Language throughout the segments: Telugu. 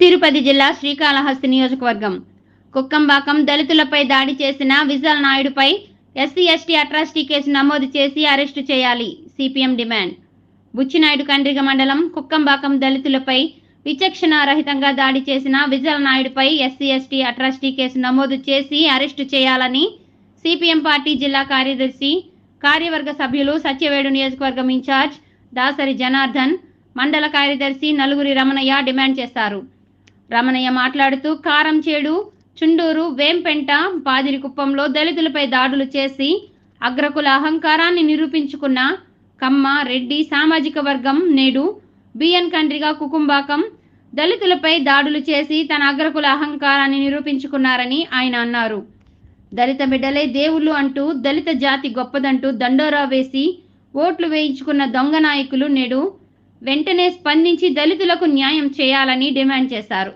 తిరుపతి జిల్లా శ్రీకాళహస్తి నియోజకవర్గం. కుక్కంబాకం దళితులపై దాడి చేసిన విజల్ నాయుడుపై ఎస్సీ ఎస్టీ అట్రాసిటీ కేసు నమోదు చేసి అరెస్టు చేయాలి సిపిఎం డిమాండ్. బుచ్చినాయుడు కండ్రిగ మండలం కుక్కంబాకం దళితులపై విచక్షణ రహితంగా దాడి చేసిన విజల్ నాయుడుపై ఎస్సీ ఎస్టీ అట్రాసిటీ కేసు నమోదు చేసి అరెస్టు చేయాలని సిపిఎం పార్టీ జిల్లా కార్యదర్శి కార్యవర్గ సభ్యులు సత్యవేడు నియోజకవర్గం ఇన్ఛార్జ్ దాసరి జనార్దన్ మండల కార్యదర్శి నలుగురి రమణయ్య డిమాండ్ చేశారు. రమణయ్య మాట్లాడుతూ కారంచేడు చుండూరు వేంపెంట పాదిరికుప్పంలో దళితులపై దాడులు చేసి అగ్రకుల అహంకారాన్ని నిరూపించుకున్న కమ్మ రెడ్డి సామాజిక వర్గం నేడు బిఎన్ కండ్రిగా కుకుంబాకం దళితులపై దాడులు చేసి తన అగ్రకుల అహంకారాన్ని నిరూపించుకున్నారని ఆయన అన్నారు. దళిత బిడ్డలే దేవుళ్ళు అంటూ దళిత జాతి గొప్పదంటూ దండోరా వేసి ఓట్లు వేయించుకున్న దొంగ నాయకులు నేడు వెంటనే స్పందించి దళితులకు న్యాయం చేయాలని డిమాండ్ చేశారు.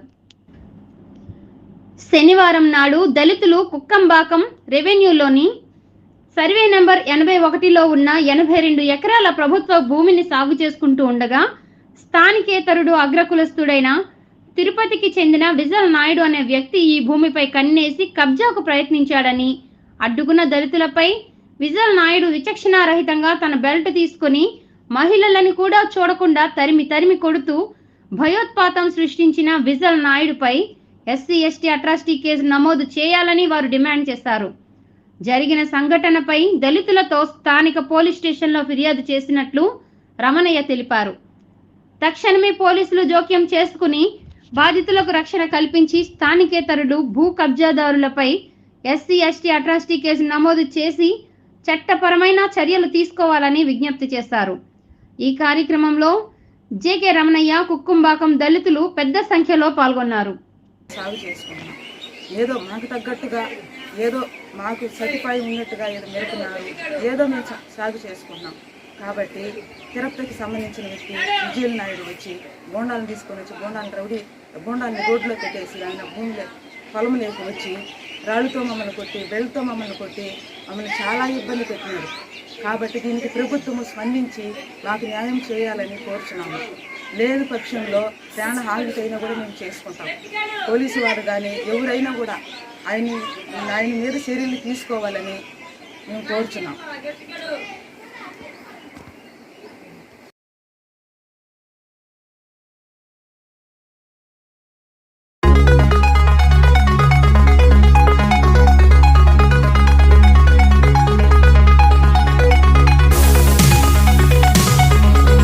శనివారం నాడు దళితులు కుక్కంబాకం రెవెన్యూలోని సర్వే నంబర్ ఎనభై ఒకటిలో ఉన్న ఎనభై రెండు ఎకరాల ప్రభుత్వ భూమిని సాగు చేసుకుంటూ ఉండగా స్థానికేతరుడు అగ్రకులస్తుడైన తిరుపతికి చెందిన విజల్ నాయుడు అనే వ్యక్తి ఈ భూమిపై కన్నేసి కబ్జాకు ప్రయత్నించాడని అడ్డుకున్న దళితులపై విజల్ నాయుడు విచక్షణారహితంగా తన బెల్ట్ తీసుకుని మహిళలని కూడా చూడకుండా తరిమి తరిమి కొడుతూ భయోత్పాతం సృష్టించిన విజల్ నాయుడుపై ఎస్సీ ఎస్టీ అట్రాసిటీ కేసు నమోదు చేయాలని వారు డిమాండ్ చేశారు. జరిగిన సంఘటనపై దళితులతో స్థానిక పోలీస్ స్టేషన్లో ఫిర్యాదు చేసినట్లు రమణయ్య తెలిపారు. తక్షణమే పోలీసులు జోక్యం చేసుకుని బాధితులకు రక్షణ కల్పించి స్థానికేతరులు భూ కబ్జాదారులపై ఎస్సీ ఎస్టీ అట్రాసిటీ కేసు నమోదు చేసి చట్టపరమైన చర్యలు తీసుకోవాలని విజ్ఞప్తి చేశారు. ఈ కార్యక్రమంలో జేకే రమణయ్య కుక్కుంబాకం దళితులు పెద్ద సంఖ్యలో పాల్గొన్నారు. సాగు చేసుకున్నాం. ఏదో మాకు తగ్గట్టుగా ఏదో మాకు సదుపాయం ఉన్నట్టుగా ఏదో మెరుపున్నారు ఏదో మేము సాగు చేసుకున్నాం. కాబట్టి తిరుపతికి సంబంధించిన వ్యక్తి విజయల్ నాయుడు వచ్చి బోండాలను తీసుకొని వచ్చి బోండాలను రౌడీ బోండాలను రోడ్లో పెట్టేసి ఆయన భూమిలో పొలం లేక వచ్చి రాళ్ళతో మమ్మల్ని కొట్టి బెల్ట్తో మమ్మల్ని కొట్టి మమ్మల్ని చాలా ఇబ్బంది పెట్టినాడు కాబట్టి దీనికి ప్రభుత్వము స్పందించి మాకు న్యాయం చేయాలని కోరుచున్నాము. లేని పక్షంలో ప్రాణ హానికైనా కూడా మేము చేసుకుంటాం. పోలీసు వారు కానీ ఎవరైనా కూడా ఆయన ఆయన మీద చర్యలు తీసుకోవాలని మేము కోరుచున్నాం.